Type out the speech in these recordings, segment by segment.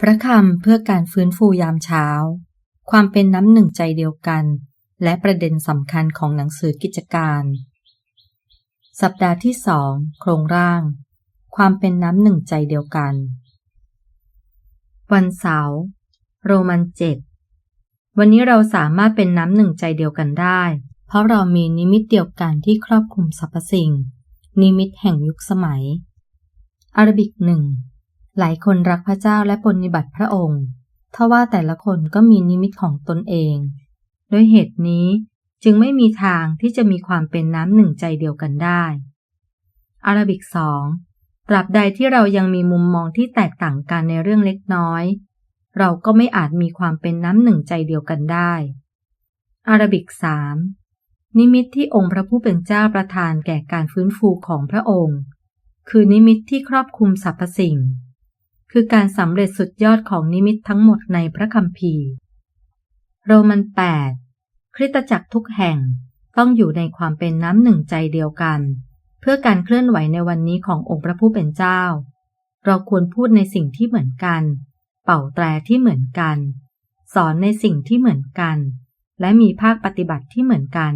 พระคำเพื่อการฟื้นฟูยามเช้า ความเป็นน้ำหนึ่งใจเดียวกัน และประเด็นสำคัญของหนังสือกิจการ สัปดาห์ที่สองโครงร่าง ความเป็นน้ำหนึ่งใจเดียวกัน วันเสาร์โรมันเจ็ดวันนี้เราสามารถเป็นน้ำหนึ่งใจเดียวกันได้ เพราะเรามีนิมิตเดียวกันที่ครอบคลุมสรรพสิ่ง นิมิตแห่งยุคสมัย อารบิกหนึ่ง หลายคนรักพระเจ้าและปฏิบัติพระองค์ทว่าแต่ละคนก็มีนิมิตของตนเอง ด้วยเหตุนี้จึงไม่มีทางที่จะมีความเป็นน้ำหนึ่งใจเดียวกันได้อาราบิกสองตราบใดที่เรายังมีมุมมองที่แตกต่างกันในเรื่องเล็กน้อย เราก็ไม่อาจมีความเป็นน้ำหนึ่งใจเดียวกันได้อาราบิกสามนิมิตที่องค์พระผู้เป็นเจ้าประทานแก่การฟื้นฟูของพระองค์ คือนิมิตที่ครอบคลุมสรรพสิ่ง คือการสำเร็จสุดยอดของนิมิตทั้งหมดในพระคัมภีร์ โรมัน 8 คริสตจักรทุกแห่งต้องอยู่ในความเป็นน้ำหนึ่งใจเดียวกัน เพื่อการเคลื่อนไหวในวันนี้ขององค์พระผู้เป็นเจ้า เราควรพูดในสิ่งที่เหมือนกัน เป่าแตรที่เหมือนกัน สอนในสิ่งที่เหมือนกัน และมีภาคปฏิบัติที่เหมือนกัน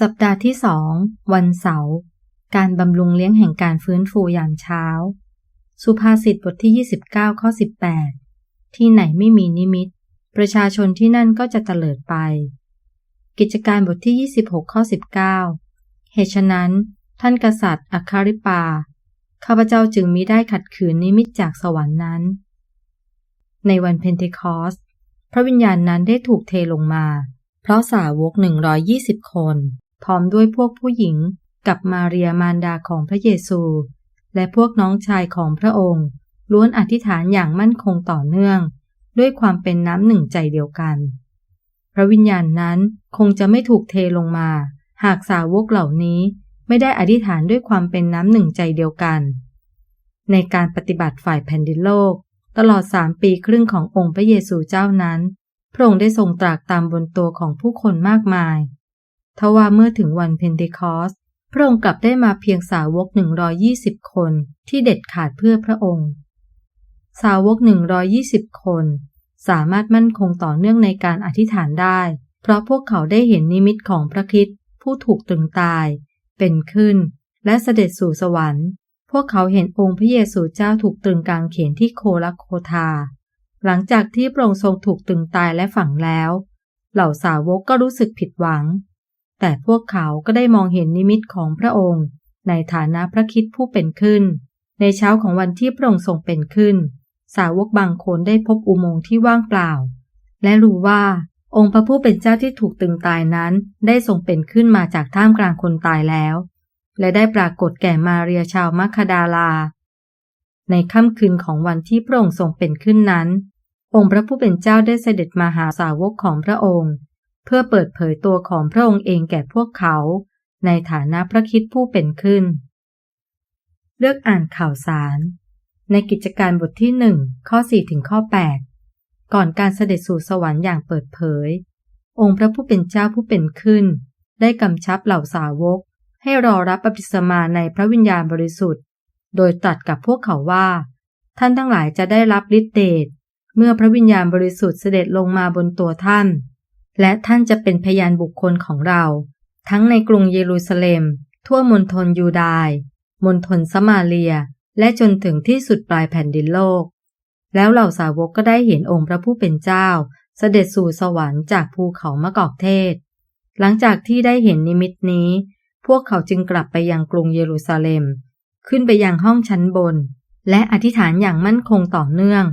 สัปดาห์ที่สองวันเสาร์การบำรุงเลี้ยงแห่งการฟื้นฟูยามเช้า สุภาษิตบทที่ 29 ข้อ 18 ที่ไหนไม่มีนิมิต ประชาชนที่นั่นก็จะเตลิดไป กิจการบทที่ 26 ข้อ 19 เหตุฉะนั้น ท่านกษัตริย์อัคาริปา ข้าพเจ้าจึงมิได้ขัดขืนนิมิตจากสวรรค์นั้น ในวันเพนเทคอสพระวิญญาณนั้นได้ถูกเทลงมา เพราะสาวก 120 คน พร้อมด้วยพวกผู้หญิงกับมาเรียมารดาของพระเยซู และพวกน้องชายของพระองค์ ล้วนอธิษฐานอย่างมั่นคงต่อเนื่อง ด้วยความเป็นน้ำหนึ่งใจเดียวกัน พระวิญญาณนนั้นคงจะไม่ถูกเทลงมา หากสาวกเหล่านี้ไม่ได้อธิษฐานด้วยความเป็นน้ำหนึ่งใจเดียวกัน ในการปฏิบัติฝ่ายแผ่นดินโลก ตลอดสามปีครึ่งขององค์พระเยซูเจ้านั้น พระองค์ได้ทรงตรากตามบนตัวของผู้คนมากมายทว่าเมื่อถึงวันเพนเทคอส พระองค์กลับได้มาเพียงสาวก 120 คนที่เด็ดขาดเพื่อพระองค์ สาวก 120 คน สามารถมั่นคงต่อเนื่องในการอธิษฐานได้ เพราะพวกเขาได้เห็นนิมิตของพระคิดผู้ถูกตรึงตาย เป็นขึ้น และเสด็จสู่สวรรค์ พวกเขาเห็นองค์พระเยซูเจ้าถูกตรึงกลางเขนที่โคลโคทา หลังจากที่พระองค์ทรงถูกตรึงตายและฝังแล้ว เหล่าสาวกก็รู้สึกผิดหวัง แต่พวกเขาก็ได้มองเห็นนิมิตของพระองค์ ในฐานะพระคิดผู้เป็นขึ้น ในเช้าของวันที่พระองค์ทรงเป็นขึ้น สาวกบางคนได้พบอุโมงค์ที่ว่างเปล่า และรู้ว่าองค์พระผู้เป็นเจ้าที่ถูกตึงตายนั้น ได้ทรงเป็นขึ้นมาจากท่ามกลางคนตายแล้ว และได้ปรากฏแก่มาเรียชาวมัคคดาลา ในค่ำคืนของวันที่พระองค์ทรงเป็นขึ้นนั้น องค์พระผู้เป็นเจ้าได้เสด็จมาหาสาวกของพระองค์ เพื่อเปิดเผยตัวของพระองค์เองแก่พวกเขา ในฐานะพระคิดผู้เป็นขึ้น เลือกอ่านข่าวสาร ในกิจการบทที่หนึ่งข้อ4ถึงข้อ 8 ก่อนการเสด็จสู่สวรรค์อย่างเปิดเผย องค์พระผู้เป็นเจ้าผู้เป็นขึ้น ได้กำชับเหล่าสาวก ให้รอรับบัพติศมาในพระวิญญาณบริสุทธิ์ โดยตัดกับพวกเขาว่า ท่านทั้งหลายจะได้รับฤทธิเดชเมื่อพระวิญญาณบริสุทธิ์เสด็จลงมาบนตัวท่าน และท่านจะเป็นพยานบุคคลของเรา ทั้งในกรุงเยรูซาเล็ม ทั่วมณฑลยูดาห์มณฑลสมาเลีย และจนถึงที่สุดปลายแผ่นดินโลก แล้วเหล่าสาวกก็ได้เห็นองค์พระผู้เป็นเจ้า เสด็จสู่สวรรค์จากภูเขามะกอกเทศ หลังจากที่ได้เห็นนิมิตนี้ พวกเขาจึงกลับไปยังกรุงเยรูซาเล็ม ขึ้นไปยังห้องชั้นบน และอธิษฐานอย่างมั่นคงต่อเนื่อง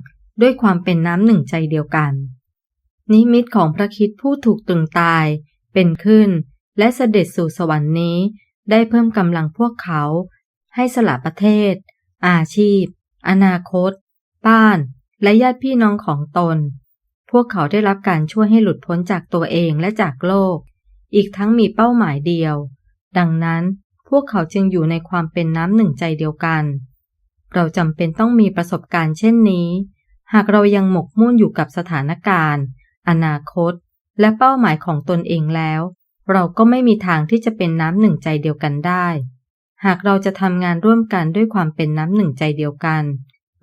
ด้วยความเป็นน้ำหนึ่งใจเดียวกัน นิมิตของพระคิดผู้ถูกตึงตาย เป็นขึ้น และเสด็จสู่สวรรค์นี้ ได้เพิ่มกำลังพวกเขา ให้สละประเทศ อาชีพ อนาคต บ้าน และญาติพี่น้องของตน พวกเขาได้รับการช่วยให้หลุดพ้นจากตัวเองและจากโลก อีกทั้งมีเป้าหมายเดียว ดังนั้นพวกเขาจึงอยู่ในความเป็นน้ำหนึ่งใจเดียวกัน เราจำเป็นต้องมีประสบการณ์เช่นนี้ หากเรายังหมกมุ่นอยู่กับสถานการณ์ อนาคต และเป้าหมายของตนเองแล้ว เราก็ไม่มีทางที่จะเป็นน้ำหนึ่งใจเดียวกันได้ หากเราจะทำงานร่วมกันด้วยความเป็นน้ำหนึ่งใจเดียวกัน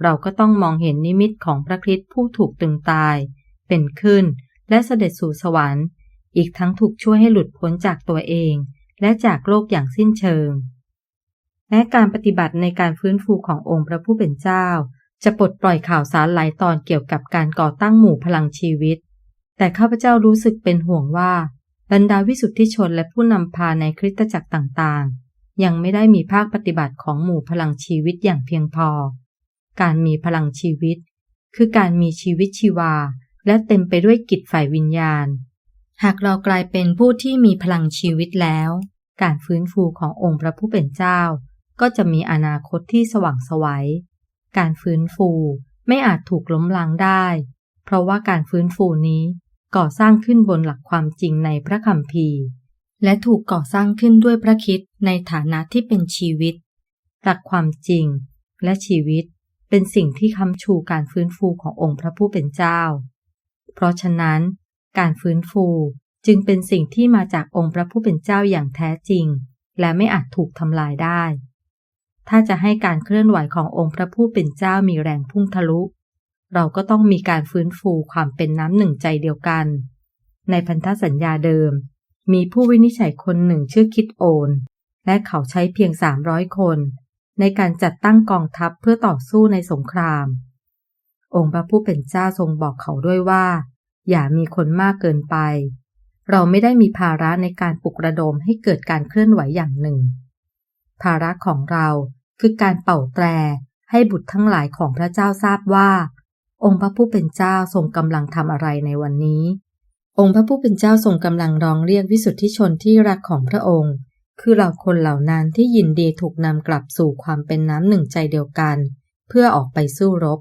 เราก็ต้องมองเห็นนิมิตของพระคริสต์ผู้ถูกตึงตาย เป็นขึ้น และเสด็จสู่สวรรค์ อีกทั้งถูกช่วยให้หลุดพ้นจากตัวเอง และจากโลกอย่างสิ้นเชิงและการปฏิบัติในการฟื้นฟูขององค์พระผู้เป็นเจ้า จะปลดปล่อยข่าวสารหลายตอนเกี่ยวกับการก่อตั้งหมู่พลังชีวิต แต่ข้าพเจ้ารู้สึกเป็นห่วงว่า บรรดาวิสุทธิชนและผู้นำพาในคริสตจักรต่างๆ ยังไม่ได้มีภาคปฏิบัติของหมู่พลังชีวิตอย่างเพียงพอ การมีพลังชีวิต คือการมีชีวิตชีวา และเต็มไปด้วยกิจฝ่ายวิญญาณ หากเรากลายเป็นผู้ที่มีพลังชีวิตแล้ว การฟื้นฟูขององค์พระผู้เป็นเจ้า ก็จะมีอนาคตที่สว่างไสวัยการฟื้นฟูไม่อาจถูกล้มล้างได้ เพราะว่าการฟื้นฟูนี้ก่อสร้างขึ้นบนหลักความจริงในพระคัมภีร์ และถูกก่อสร้างขึ้นด้วยพระคิดในฐานะที่เป็นชีวิต หลักความจริงและชีวิตเป็นสิ่งที่ค้ำชูการฟื้นฟูขององค์พระผู้เป็นเจ้า เพราะฉะนั้น การฟื้นฟูจึงเป็นสิ่งที่มาจากองค์พระผู้เป็นเจ้าอย่างแท้จริง และไม่อาจถูกทำลายได้ ถ้าจะให้การเคลื่อนไหวขององค์พระผู้เป็นเจ้ามีแรงพุ่งทะลุ เราก็ต้องมีการฟื้นฟูความเป็นน้ำหนึ่งใจเดียวกัน ในพันธสัญญาเดิม มีผู้วินิจฉัยคนหนึ่งชื่อคิดโอน และเขาใช้เพียง 300 คน ในการจัดตั้งกองทัพเพื่อต่อสู้ในสงคราม องค์พระผู้เป็นเจ้าทรงบอกเขาด้วยว่า อย่ามีคนมากเกินไป เราไม่ได้มีภาระในการปลุกระดมให้เกิดการเคลื่อนไหวอย่างหนึ่ง ภาระของเราคือการเป่าแตรให้บุตรทั้งหลายของพระเจ้าทราบว่า องค์พระผู้เป็นเจ้าทรงกำลังทำอะไรในวันนี้ องค์พระผู้เป็นเจ้าทรงกำลังร้องเรียกวิสุทธิชนที่รักของพระองค์ คือเหล่าคนเหล่านั้นที่ยินดีถูกนำกลับสู่ความเป็นน้ำหนึ่งใจเดียวกัน เพื่อออกไปสู้รบ